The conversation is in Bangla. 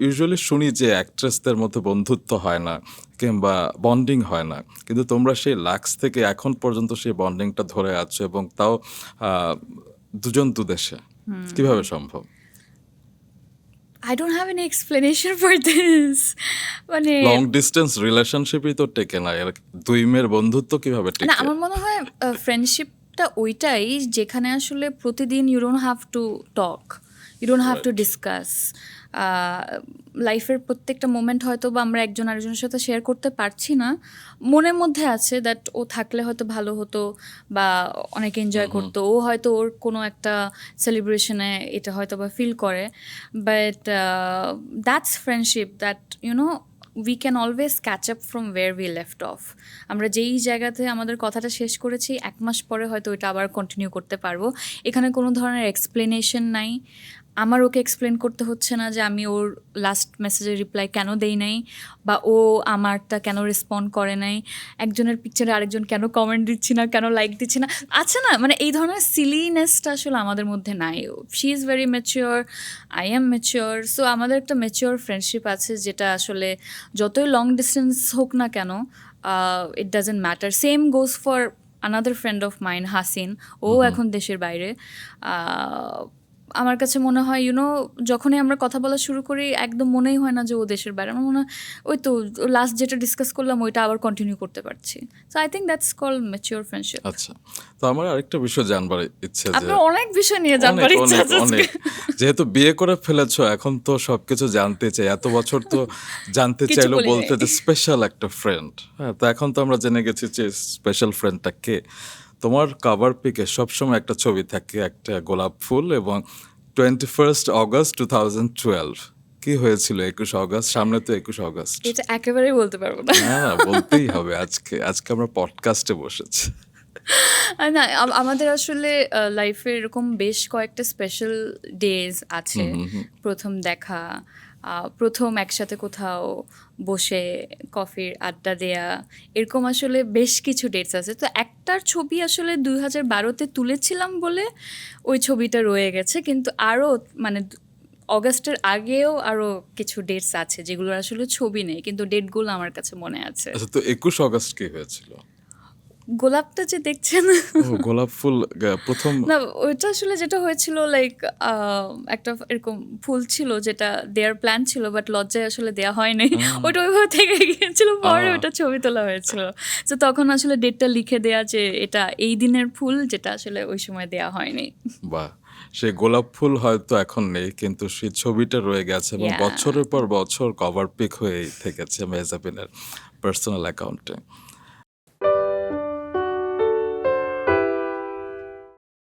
ইউজুয়ালি শুনি যে অ্যাক্ট্রেসদের মধ্যে বন্ধুত্ব হয় না কিংবা বন্ডিং হয় না কিন্তু তোমরা সেই লাক্স থেকে এখন পর্যন্ত সেই বন্ডিংটা ধরে আছো এবং তাও দুজন দুদেশে কীভাবে সম্ভব? I don't have any explanation for this মানে লং ডিস্টেন্স রিলেশনশিপই তো টেকে না এর দুই মেয়ের বন্ধুত্ব কীভাবে টেকে? না আমার মনে হয় ফ্রেন্ডশিপটা ওইটাই যেখানে আসলে প্রতিদিন you don't have to talk you don't have to discuss লাইফের প্রত্যেকটা মোমেন্ট হয়তো বা আমরা একজন আরেকজনের সাথে শেয়ার করতে পারছি না। মনের মধ্যে আছে দ্যাট ও থাকলে হয়তো ভালো হতো বা অনেক এনজয় করতো। ও হয়তো ওর কোনো একটা সেলিব্রেশনে এটা হয়তো বা ফিল করে but that's friendship that you know we can always catch up from where we left off আমরা যেই জায়গাতে আমাদের কথাটা শেষ করেছি এক মাস পরে হয়তো ওইটা আবার কন্টিনিউ করতে পারব। এখানে কোনো ধরনের এক্সপ্লেনেশন নাই। আমার ওকে এক্সপ্লেন করতে হচ্ছে না যে আমি ওর লাস্ট মেসেজের রিপ্লাই কেন দেই নাই বা ও আমারটা কেন রেসপন্ড করে নাই। একজনের পিকচারে আরেকজন কেন কমেন্ট দিচ্ছি না কেন লাইক দিচ্ছি না। আছে না মানে এই ধরনের সিলিনেসটা আসলে আমাদের মধ্যে নাই। She is very mature I am mature so আমাদের একটা ম্যাচিওর ফ্রেন্ডশিপ আছে যেটা আসলে যতই লং ডিস্টেন্স হোক না কেন it doesn't matter same goes for another friend of mine Hasin ও এখন দেশের বাইরে। আমার কাছে মনে হয় ইউনো যখনই আমরা কথা বলা শুরু করি একদম মনেই হয় না যে ও দেশের বাইরে। আমার মনে হয় ওই তো লাস্ট যেটা ডিসকাস করলাম ওইটা আবার কন্টিনিউ করতে পারছি। So I think that's call mature friendship আচ্ছা। তো আমার আরেকটা বিষয় জানবার ইচ্ছে যে আপনার অনেক বিষয় নিয়ে জানবার ইচ্ছা আছে যেহেতু বিয়ে করে ফেলেছো এখন তো সবকিছু জানতে চাই। এত বছর তো জানতে চাইলো বলতে। যে স্পেশাল একটা ফ্রেন্ড হ্যাঁ তো এখন তো আমরা জেনে গেছি যে স্পেশাল ফ্রেন্ডটা কে। তোমার কাভার পিকে সবসময় একটা ছবি থাকে একটা গোলাপ ফুল এবং twenty first August two thousand twelve কি হয়েছিল একুশ অগস্ট সামনে তো একুশ অগস্ট এটা একেবারেই বলতে পারব না। হ্যাঁ বলতেই হবে আজকে। আজকে আমরা পডকাস্টে বসেছি। না আমাদের আসলে লাইফে এরকম বেশ কয়েকটা স্পেশাল ডেজ আছে। প্রথম দেখা প্রথম একসাথে কোথাও বসে কফির আড্ডা দেয়া, এরকম আসলে বেশ কিছু ডেটস আছে। তো একটার ছবি আসলে দুই হাজার বারোতে তুলেছিলাম বলে ওই ছবিটা রয়ে গেছে, কিন্তু আরও মানে অগাস্টের আগেও আরও কিছু ডেটস আছে যেগুলোর আসলে ছবি নেই, কিন্তু ডেটগুলো আমার কাছে মনে আছে। আচ্ছা তো একুশ অগস্ট কি হয়েছিল? গোলাপটা যে দেখছেন। গোলাপ ফুল প্রথম না ওইটা আসলে যেটা হয়েছিল লাইক একটা এরকম ফুল ছিল যেটা দেওয়ার প্ল্যান ছিল বাট লজ্জায় আসলে দেওয়া হয়নি। ওইটা ওইভাবে থেকে গিয়েছিল পরে। ওটা ছবি তোলা হয়েছিল। তো তখন আসলে ডেটটা লিখে দেয়া যে এটা এই দিনের ফুল যেটা আসলে ওই সময় দেয়া হয়নি। বা সে গোলাপ ফুল হয়তো এখন নেই কিন্তু সেই ছবিটা রয়ে গেছে এবং বছরের পর বছর কভার পিক হয়েই থেকেছে মেজাবিনের পার্সোনাল অ্যাকাউন্টে